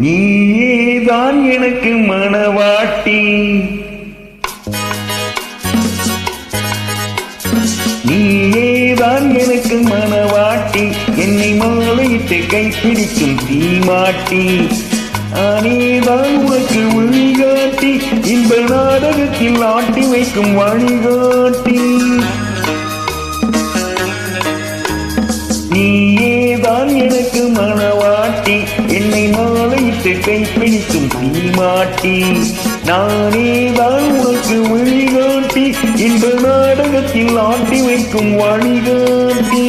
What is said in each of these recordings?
நீதான் எனக்கு மனவாட்டி. நீயேதான் எனக்கு மனவாட்டி. என்னை மாலையிட்டு கைப்பிடிக்கும் தீமாட்டி. அனேதான் உனக்கு வழிகாட்டி இந்த நாடகத்தில் ஆட்டி வைக்கும் வழிகாட்டி. கை கைப்பிடிக்கும் தீமாட்டி நானேதான் உனக்கு வழிகாட்டி இன்று நாடகத்தில் ஆட்டி வைக்கும் வழிகாட்டி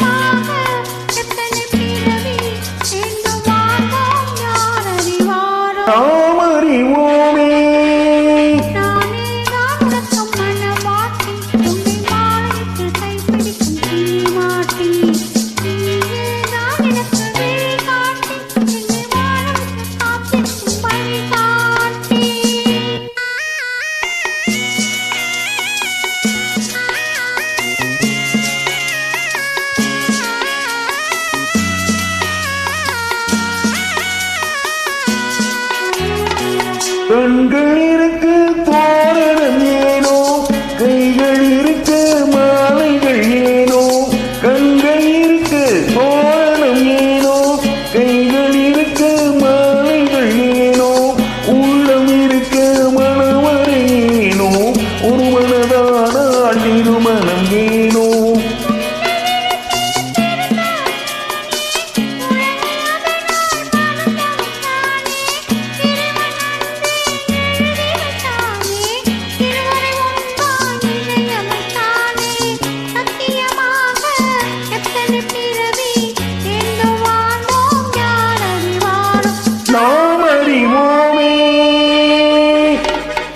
mama. பெண்கள் இருக்கு தோரணம் ஏனோ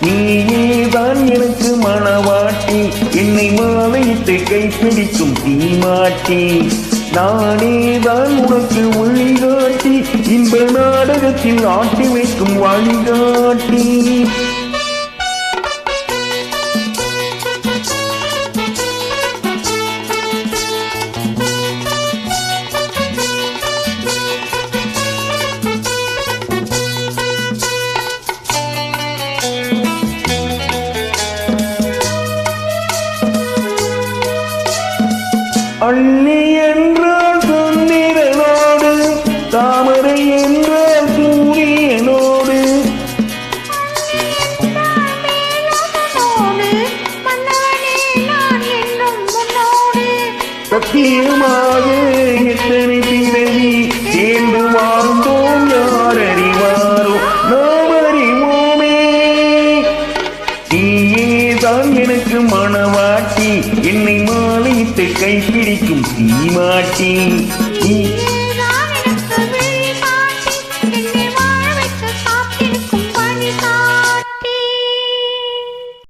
நீயேதான் எனக்கு மனவாட்டி என்னை மாலையிட்டு கைப்பிடிக்கும் தீமாட்டி. நானேதான் உனக்கு வழிகாட்டி இன்ப நாடகத்தில் ஆட்டி வைக்கும் வழிகாட்டி. அள்ளி என்றால் சுந்திரனோடு தாமரை என்றால் சூரியனோடு சத்தியமாக எத்தனை எனக்கு மனவாட்டி என்னை மாலையிட்டு கைப்பிடிக்கும் தீமாட்டி. நீ